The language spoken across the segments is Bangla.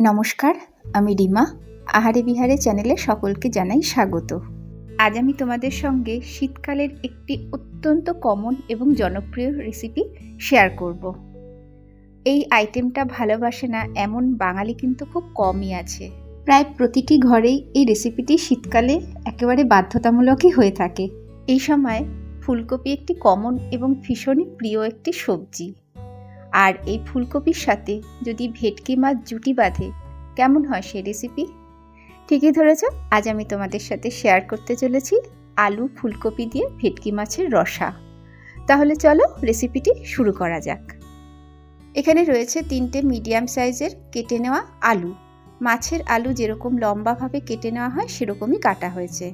নমস্কার, আমি রিমা। আহারে বিহারে চ্যানেলে সকলকে জানাই স্বাগত। আজ আমি তোমাদের সঙ্গে শীতকালের একটি অত্যন্ত কমন এবং জনপ্রিয় রেসিপি শেয়ার করব। এই আইটেমটা ভালোবাসে না এমন বাঙালি কিন্তু খুব কমই আছে। প্রায় প্রতিটি ঘরেই এই রেসিপিটি শীতকালে একেবারে বাধ্যতামূলকই হয়ে থাকে। এই সময় ফুলকপি একটি কমন এবং ভীষণই প্রিয় একটি সবজি। আর এই ফুলকপির সাথে যদি ভেটকি মাছ জুটি বাঁধে, কেমন হয় সেই রেসিপি ঠিকই ধরেছ, আজ আমি তোমাদের সাথে শেয়ার করতে চলেছি আলু ফুলকপি দিয়ে ভেটকি মাছের রসা। তাহলে চলো রেসিপিটি শুরু করা যাক। এখানে রয়েছে তিনটে মিডিয়াম সাইজের কেটে নেওয়া আলু। মাছের আলু যেরকম লম্বাভাবে কেটে নেওয়া হয়, সেরকমই কাটা হয়েছে।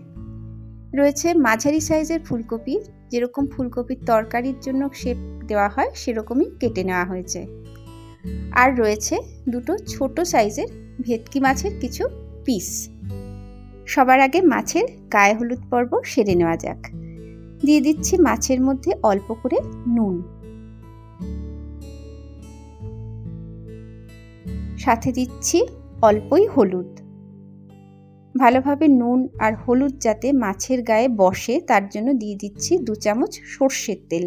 রয়েছে মাঝারি সাইজের ফুলকপি, যেরকম ফুলকপির তরকারির জন্য শেপ দেওয়া হয় সেরকমই কেটে নেওয়া হয়েছে। আর রয়েছে দুটো ছোট সাইজের ভেটকি মাছের কিছু পিস। সবার আগে মাছের গায়ে হলুদ পর্ব সেরে নেওয়া যাক। দিয়ে দিচ্ছি মাছের মধ্যে অল্প করে নুন। সাথে দিচ্ছি অল্পই হলুদ। ভালোভাবে নুন আর হলুদ যাতে মাছের গায়ে বসে তার জন্য দিয়ে দিচ্ছি দু চামচ সর্ষের তেল।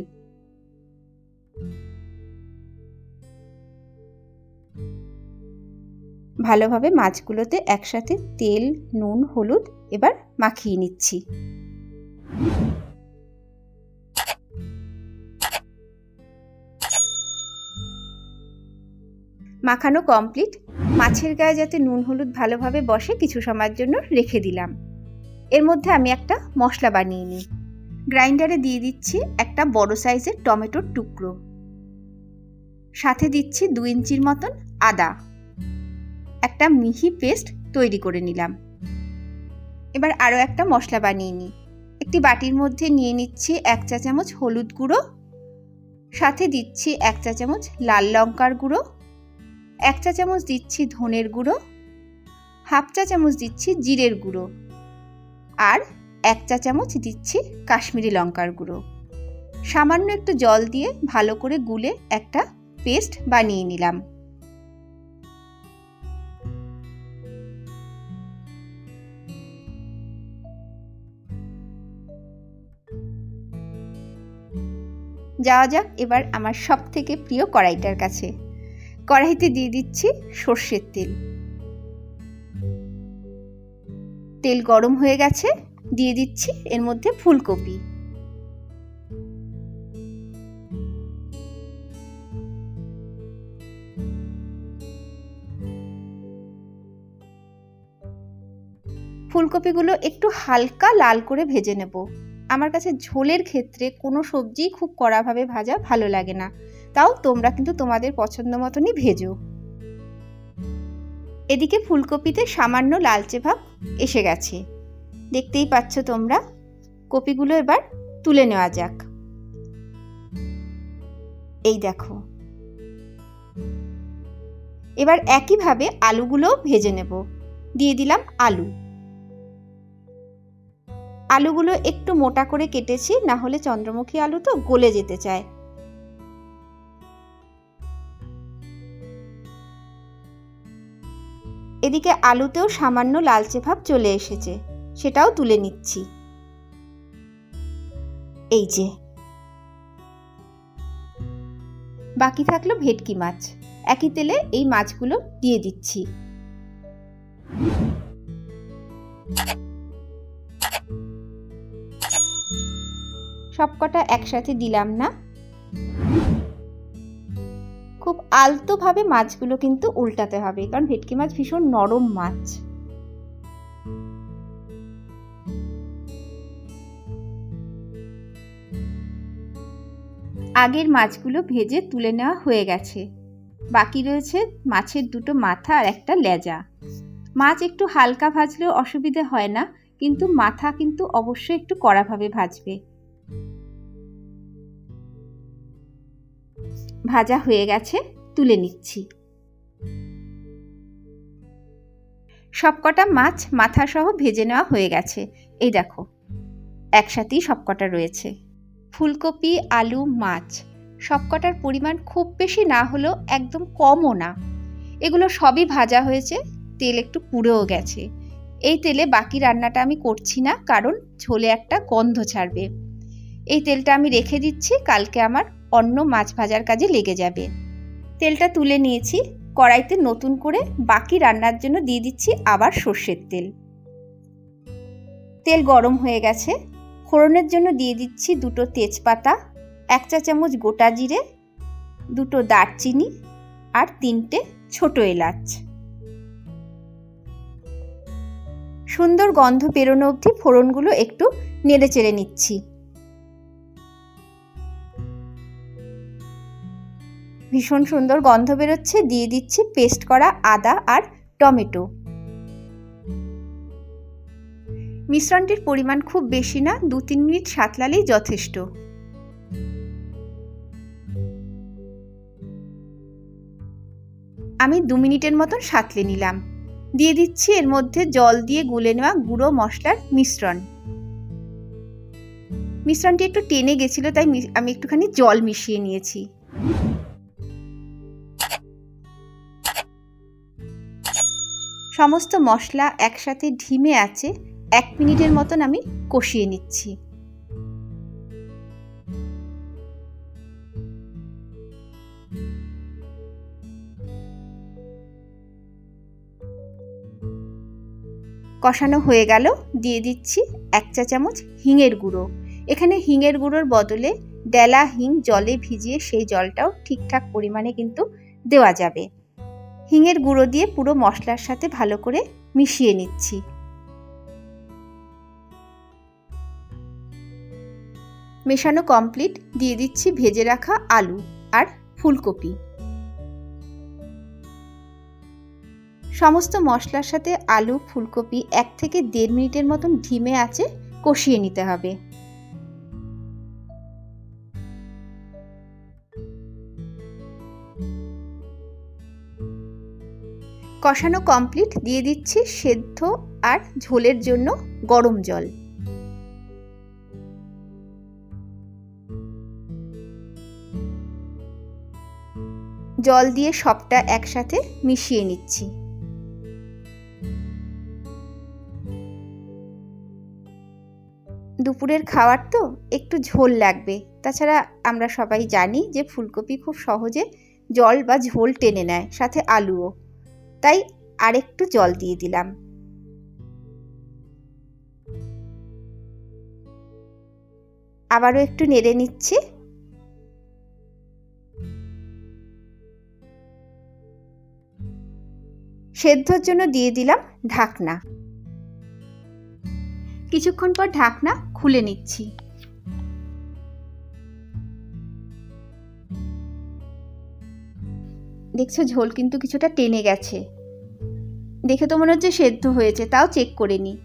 ভালোভাবে মাছগুলোতে একসাথে তেল, নুন, হলুদ এবার মাখিয়ে নিচ্ছি। মাখানো কমপ্লিট মাছের গায়ে যাতে নুন, হলুদ ভালোভাবে বসে কিছু সময়ের জন্য রেখে দিলাম। এর মধ্যে আমি একটা মশলা বানিয়ে নিই। গ্রাইন্ডারে দিয়ে দিচ্ছি একটা বড় সাইজের টমেটোর টুকরো। সাথে দিচ্ছি দু ইঞ্চির মতন আদা। একটা মিহি পেস্ট তৈরি করে নিলাম। এবার আরও একটা মশলা বানিয়ে নিই। একটি বাটির মধ্যে নিয়ে নিচ্ছি এক চা চামচ হলুদ গুঁড়ো, সাথে দিচ্ছি এক চা চামচ লাল লঙ্কার গুঁড়ো, এক চা চামচ দিচ্ছি ধনের গুঁড়ো, হাফ চা চামচ দিচ্ছি জিরের গুঁড়ো আর এক চা চামচ দিচ্ছি কাশ্মীরি লঙ্কার গুঁড়ো। সামান্য একটু জল দিয়ে ভালো করে গুলে একটা পেস্ট বানিয়ে নিলাম। যাওয়া যাক এবার আমার সব থেকে প্রিয় কড়াইটার কাছে। কড়াইতে দিয়ে দিচ্ছি সর্ষের তেল। তেল গরম হয়ে গেছে, দিয়ে দিচ্ছি এর মধ্যে ফুলকপি। ফুলকপিগুলো একটু হালকা লাল করে ভেজে নেব। আমার কাছে ঝোলের ক্ষেত্রে কোনো সবজি খুব কড়াভাবে ভাজা ভালো লাগে না। তাও তোমরা কিন্তু তোমাদের পছন্দ মতনই ভেজো। এদিকে ফুলকপিতে সামান্য লালচে ভাব এসে গেছে। দেখতেই পাচ্ছ তোমরা, কপিগুলো এবার তুলে নেওয়া যাক। এই দেখো। এবার একইভাবে আলুগুলো ভেজে নেব। দিয়ে দিলাম আলু। আলুগুলো একটু মোটা করে কেটেছি, না হলে চন্দ্রমুখী আলু তো গলে যেতে চায়। এদিকে আলুতেও সামান্য লালচে ভাব চলে এসেছে, সেটাও তুলে নিচ্ছি। এই যে। বাকি থাকল ভেটকি মাছ। একই তেলে এই মাছগুলো দিয়ে দিচ্ছি। সবকটা একসাথে দিলাম না। খুব আলতোভাবে মাছগুলো কিন্তু উল্টাতে হবে, কারণ ভেটকি মাছ ভীষণ নরম মাছ। আগের মাছগুলো ভেজে তুলে নেওয়া হয়ে গেছে। বাকি রয়েছে মাছের দুটো মাথা আর একটা লেজা। মাছ একটু হালকা ভাজলেও অসুবিধে হয় না, কিন্তু মাথা কিন্তু অবশ্যই একটু কড়াভাবে ভাজবে। ভাজা হয়ে গেছে, তুলে নিচ্ছি। সবকটা মাছ মাথা সহ ভেজে নেওয়া হয়ে গেছে। এই দেখো, একসাথেই সবকটা রয়েছে। ফুলকপি, আলু, মাছ, সবকটার পরিমাণ খুব বেশি না হলেও একদম কমও না। এগুলো সবই ভাজা হয়েছে, তেল একটু পুড়েও গেছে। এই তেলে বাকি রান্নাটা আমি করছি না, কারণ ঝোলে একটা গন্ধ ছাড়বে। এই তেলটা আমি রেখে দিচ্ছি, কালকে আমার অন্য মাছ ভাজার কাজে লেগে যাবে। তেলটা তুলে নিয়েছি, কড়াইতে নতুন করে বাকি রান্নার জন্য দিয়ে দিচ্ছি আবার সর্ষের তেল। তেল গরম হয়ে গেছে, ফোড়নের জন্য দিয়ে দিচ্ছি দুটো তেজপাতা, এক চা চামচ গোটা জিরে, দুটো দারচিনি আর তিনটে ছোট এলাচ। সুন্দর গন্ধ বেরোনো অবধি ফোড়নগুলো একটু নেড়ে চেড়ে নিচ্ছি। ভীষণ সুন্দর গন্ধ বেরোচ্ছে। দিয়ে দিচ্ছি পেস্ট করা আদা আর টমেটো। মিশ্রণটির পরিমাণ খুব বেশি না দু তিন মিনিট সাতলালেই যথেষ্ট। আমি দু মিনিটের মতন সাতলে নিলাম। দিয়ে দিচ্ছি এর মধ্যে জল দিয়ে গুলে নেওয়া গুঁড়ো মশলার মিশ্রণ। মিশ্রণটি একটু টেনে গেছিল, তাই আমি একটুখানি জল মিশিয়ে নিয়েছি। সমস্ত মশলা একসাথে ঢিমে আছে, এক মিনিটের মতন আমি কষিয়ে নিচ্ছি। কষানো হয়ে গেল, দিয়ে দিচ্ছি এক চা চামচ হিঙের গুঁড়ো। এখানে হিঙের গুঁড়োর বদলে ডেলা হিং জলে ভিজিয়ে সেই জলটাও ঠিকঠাক পরিমাণে কিন্তু দেওয়া যাবে। হিঙের গুঁড়ো দিয়ে পুরো মশলার সাথে ভালো করে মিশিয়ে নিচ্ছি। মেশানো কমপ্লিট দিয়ে দিচ্ছি ভেজে রাখা আলু আর ফুলকপি। সমস্ত মশলার সাথে আলু, ফুলকপি এক থেকে দেড় মিনিটের মতন ঢিমে আছে, কষিয়ে নিতে হবে। কষানো কমপ্লিট দিয়ে দিচ্ছি সেদ্ধ আর ঝোলের জন্য গরম জল। জল দিয়ে সবটা একসাথে মিশিয়ে নিচ্ছি। দুপুরের খাওয়ার তো একটু ঝোল লাগবে, তাছাড়া আমরা সবাই জানি যে ফুলকপি খুব সহজে জল বা ঝোল টেনে নেয়, সাথে আলুও। তাই আরেকটু জল দিয়ে দিলাম। আবারও একটু নেড়ে নিচ্ছি। সেদ্ধর জন্য দিয়ে দিলাম ঢাকনা। কিছুক্ষণ পর ঢাকনা খুলে নিচ্ছি। দেখছ ঝোল কিন্তু কিছুটা টেনে গেছে। দেখে তো মনে হচ্ছে সেদ্ধ হয়েছে, তাও চেক করে নি।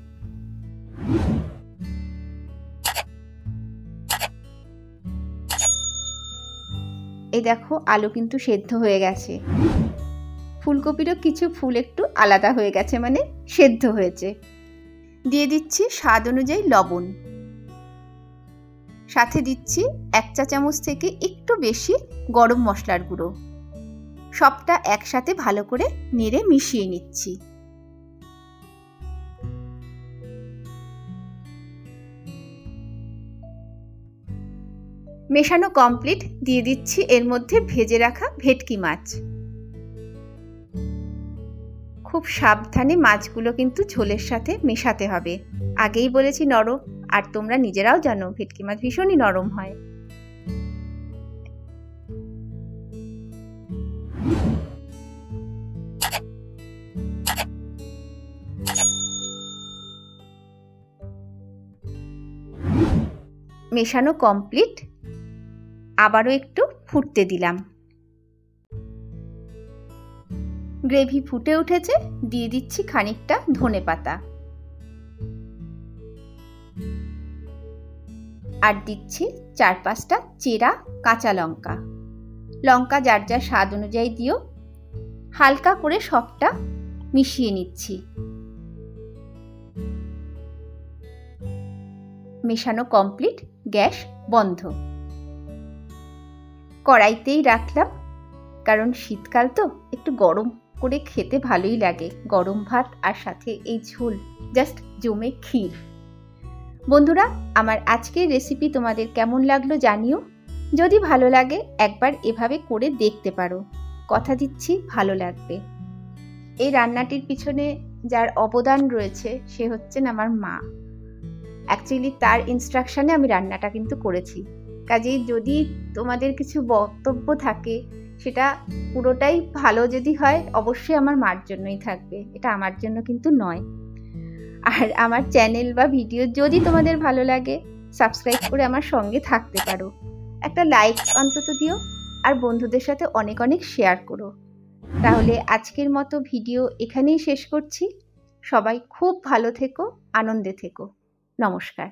এই দেখো, আলু কিন্তু সেদ্ধ হয়ে গেছে। ফুলকপিরও কিছু ফুল একটু আলাদা হয়ে গেছে মানে সেদ্ধ হয়েছে। দিয়ে দিচ্ছি স্বাদ অনুযায়ী লবণ। সাথে দিচ্ছি এক চা চামচ থেকে একটু বেশি গরম মশলার গুঁড়ো। সবটা একসাথে ভালো করে নেড়ে মিশিয়ে নিচ্ছি। মেশানো কমপ্লিট দিয়ে দিচ্ছি এর মধ্যে ভেজে রাখা ভেটকি মাছ। খুব সাবধানে মাছগুলো কিন্তু ঝোলের সাথে মেশাতে হবে। আগেই বলেছি নরম, আর তোমরা নিজেরাও জানো ভেটকি মাছ ভীষণই নরম হয়। মেশানো কমপ্লিট আবারও একটু ফুটতে দিলাম। গ্রেভি ফুটে উঠেছে, দিয়ে দিচ্ছি খানিকটা ধনে পাতা। আর দিচ্ছি চার পাঁচটা চেরা কাঁচা লঙ্কা। লঙ্কা যার যার স্বাদ অনুযায়ী দিও। হালকা করে সবটা মিশিয়ে নিচ্ছি। মেশানো কমপ্লিট গ্যাস বন্ধ। কড়াইতেই রাখলাম, কারণ শীতকাল তো একটু গরম করে খেতে ভালোই লাগে, গরম ভাত আর সাথে এই ঝোল জাস্ট জমে ক্ষীর। বন্ধুরা, আমার আজকের রেসিপি তোমাদের কেমন লাগল জানিও। যদি ভালো লাগে, একবার এভাবে করে দেখতে পারো। কথা দিচ্ছি, ভালো লাগবে। এই রান্নাটির পিছনে যার অবদান রয়েছে, সে হচ্ছেন আমার মা। অ্যাকচুয়ালি তার ইনস্ট্রাকশনে আমি রান্নাটা কিন্তু করেছি। কাজেই যদি তোমাদের কিছু বক্তব্য থাকে, সেটা পুরোটাই ভালো যদি হয়, অবশ্যই আমার মার জন্যই থাকবে। এটা আমার জন্য কিন্তু নয়। আর আমার চ্যানেল বা ভিডিও যদি তোমাদের ভালো লাগে সাবস্ক্রাইব করে আমার সঙ্গে থাকতে পারো। একটা লাইক অন্তত দিও, আর বন্ধুদের সাথে অনেক অনেক শেয়ার করো। তাহলে আজকের মতো ভিডিও এখানেই শেষ করছি। সবাই খুব ভালো থেকো, আনন্দে থেকো। নমস্কার।